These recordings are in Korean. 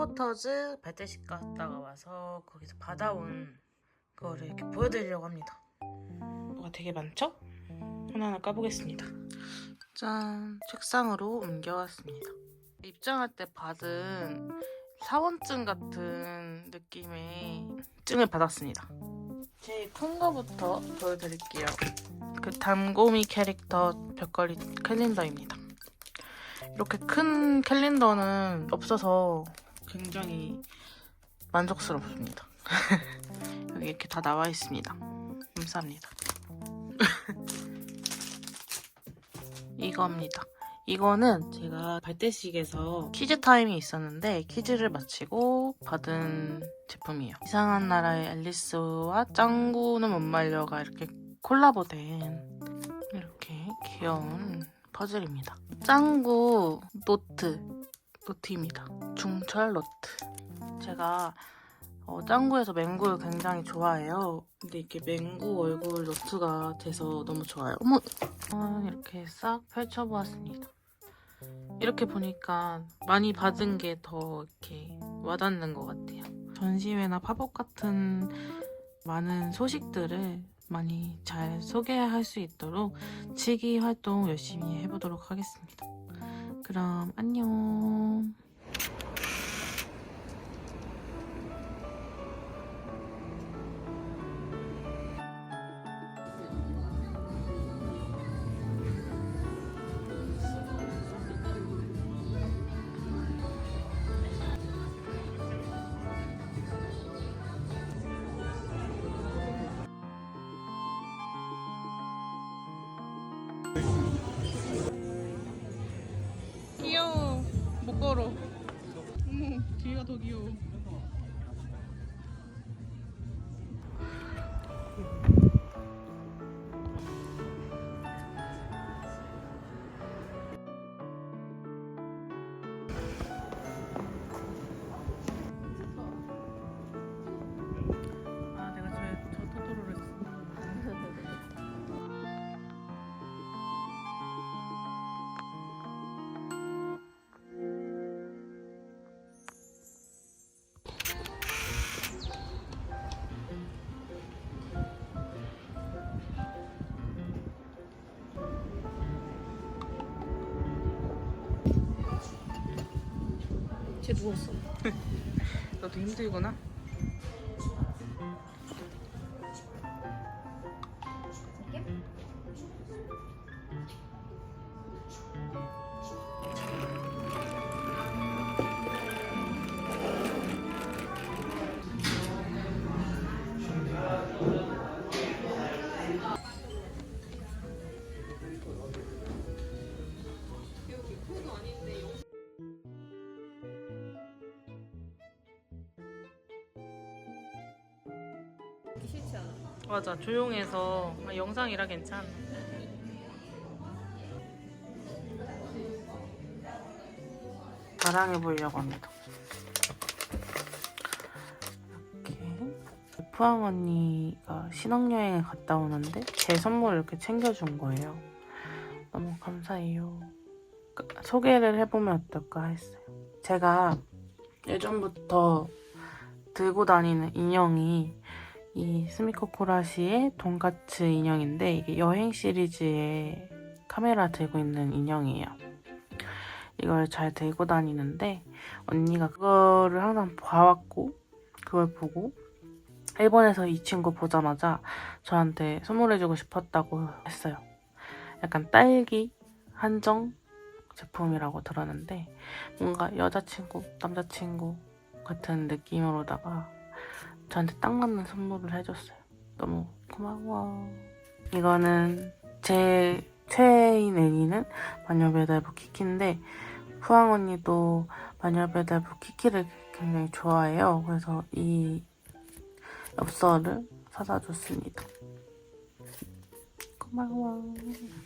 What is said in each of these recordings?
해리포터즈 발대식 갔다가 와서 거기서 받아온 그거를 이렇게 보여드리려고 합니다. 뭐가 되게 많죠? 하나하나 까보겠습니다. 짠! 책상으로 옮겨왔습니다. 입장할 때 받은 사원증 같은 느낌의 증을 받았습니다. 제일 큰 거부터 보여드릴게요. 그 단고미 캐릭터 벽걸이 캘린더입니다. 이렇게 큰 캘린더는 없어서 굉장히 만족스럽습니다. 여기 이렇게 다 나와 있습니다. 감사합니다. 이거입니다. 이거는 제가 발대식에서 퀴즈 타임이 있었는데 퀴즈를 마치고 받은 제품이에요. 이상한 나라의 앨리스와 짱구는 못 말려가 이렇게 콜라보된 이렇게 귀여운 퍼즐입니다. 짱구 노트 노트입니다. 중철 노트. 제가 어, 짱구에서 맹구를 굉장히 좋아해요. 근데 이렇게 맹구 얼굴 노트가 돼서 너무 좋아요. 어머, 어, 이렇게 싹 펼쳐보았습니다. 이렇게 보니까 많이 받은 게 더 이렇게 와닿는 것 같아요. 전시회나 팝업 같은 많은 소식들을 많이 잘 소개할 수 있도록 치기 활동 열심히 해보도록 하겠습니다. 그럼 안녕. 어머, 뒤가 더 귀여워. 쟤 누웠어. 너도 힘들구나. 싫지 않아. 맞아, 조용해서 아, 영상이라 괜찮아. 자랑해 보려고 합니다. 이렇게 푸앙 언니가 신혼여행을 갔다 오는데 제 선물을 이렇게 챙겨준 거예요. 너무 감사해요. 그, 소개를 해보면 어떨까 했어요. 제가 예전부터 들고 다니는 인형이 이 스미코 코라시의 돈까츠 인형인데 이게 여행 시리즈의 카메라 들고 있는 인형이에요. 이걸 잘 들고 다니는데 언니가 그거를 항상 봐왔고 그걸 보고 일본에서 이 친구 보자마자 저한테 선물해주고 싶었다고 했어요. 약간 딸기 한정 제품이라고 들었는데 뭔가 여자친구, 남자친구 같은 느낌으로다가 저한테 딱 맞는 선물을 해줬어요. 너무 고마워. 이거는 제 최애인 애니는 마녀배달부 키키인데 푸앙 언니도 마녀배달부 키키를 굉장히 좋아해요. 그래서 이 엽서를 사다 줬습니다. 고마워.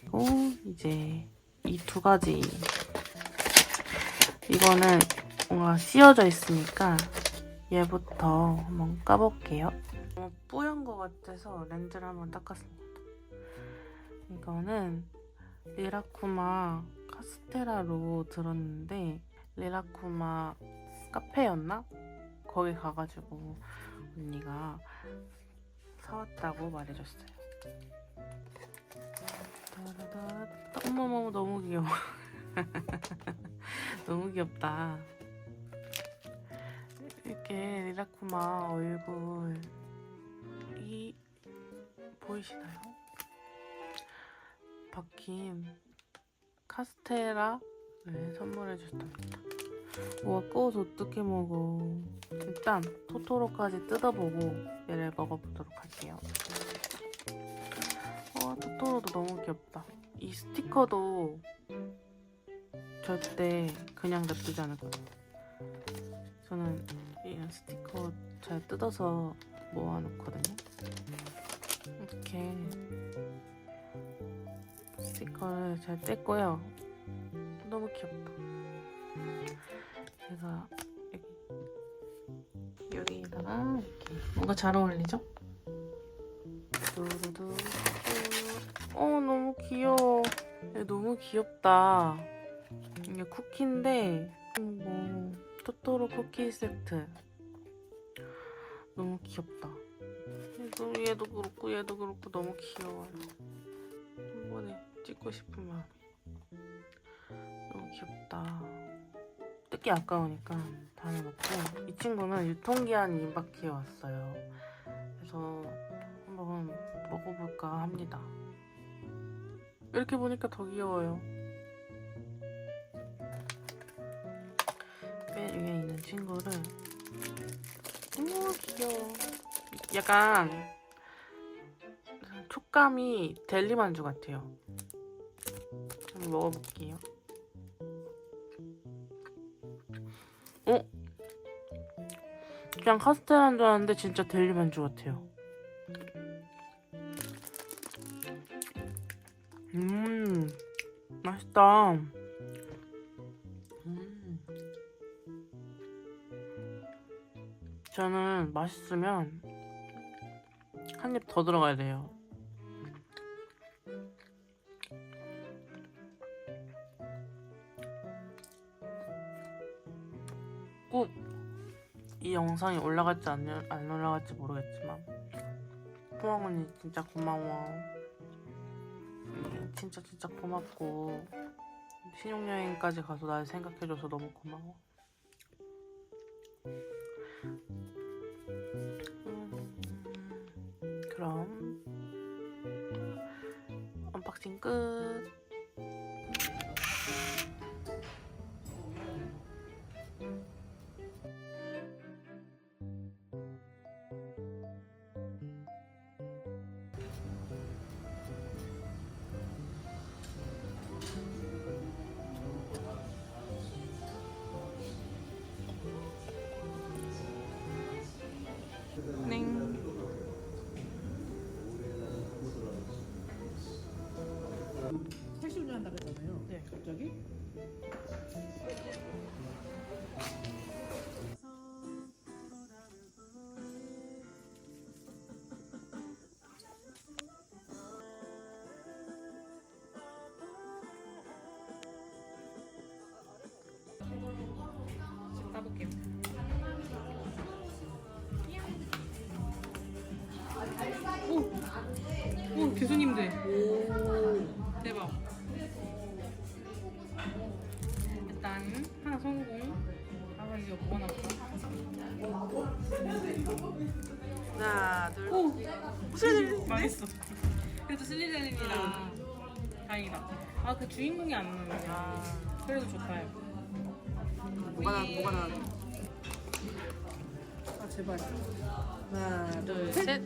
그리고 이제 이 두 가지 이거는 뭔가 씌어져 있으니까 얘부터 한번 까볼게요. 너무 뿌연 것 같아서 렌즈를 한번 닦았습니다. 이거는 리라쿠마 카스테라로 들었는데 리라쿠마 카페였나? 거기 가가지고 언니가 사왔다고 말해줬어요. 어머머 너무 귀여워. 너무 귀엽다. 이렇게 리라쿠마 얼굴이 보이시나요? 박힌 카스테라를 선물해 주셨답니다. 우와 꺼워서 어떻게 먹어 일단 토토로까지 뜯어보고 얘를 먹어보도록 할게요 와 토토로도 너무 귀엽다 이 스티커도 절대 그냥 냅두지 않을 거예요 저는 이런 스티커 잘 뜯어서 모아놓거든요. 이렇게 스티커를 잘 뗐고요. 너무 귀엽다. 제가 여기 여기다가 이렇게 뭔가 잘 어울리죠? 두두두 어 너무 귀여워. 얘 너무 귀엽다. 이게 쿠키인데 뭐 토토로 쿠키 세트 너무 귀엽다 얘도, 얘도 그렇고 얘도 그렇고 너무 귀여워요 한 번에 찍고 싶은 마음이 너무 귀엽다 뜯기 아까우니까 다 해놓고 이 친구는 유통기한이 임박해 왔어요. 그래서 한번 먹어볼까 합니다. 이렇게 보니까 더 귀여워요. 맨 위에 있는 친구를 귀여워. 약간 촉감이 델리 만주 같아요. 한번 먹어볼게요. 어? 그냥 카스테라인 줄 알았는데 진짜 델리 만주 같아요. 음, 맛있다. 저는 맛있으면 한 입 더 들어가야 돼요. 꼭 이 영상이 올라갈지 안, 안 올라갈지 모르겠지만 포항 언니 진짜 고마워 음, 진짜 진짜 고맙고 신혼여행까지 가서 날 생각해줘서 너무 고마워 끝 교수님들. 대박. 일단 하나 성공. 아, 이거 뭐가 나올까? 하나, 둘. 오! 슬리젤린 망했어. 그래도 슬리젤린이라 다행이다. 아, 그 주인공이 안 나오네. 그래도 좋다요. 뭐가 나, 뭐가 나. 아 제발. 하나, 둘, 둘. 셋.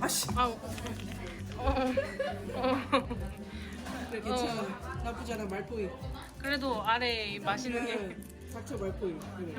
아씨. 아 우. 어, 어. 그래 괜찮아. 나쁘지 않아 말포이. 그래도 아래 맛있는 게. 그래. 닥쳐 말포이. 그래.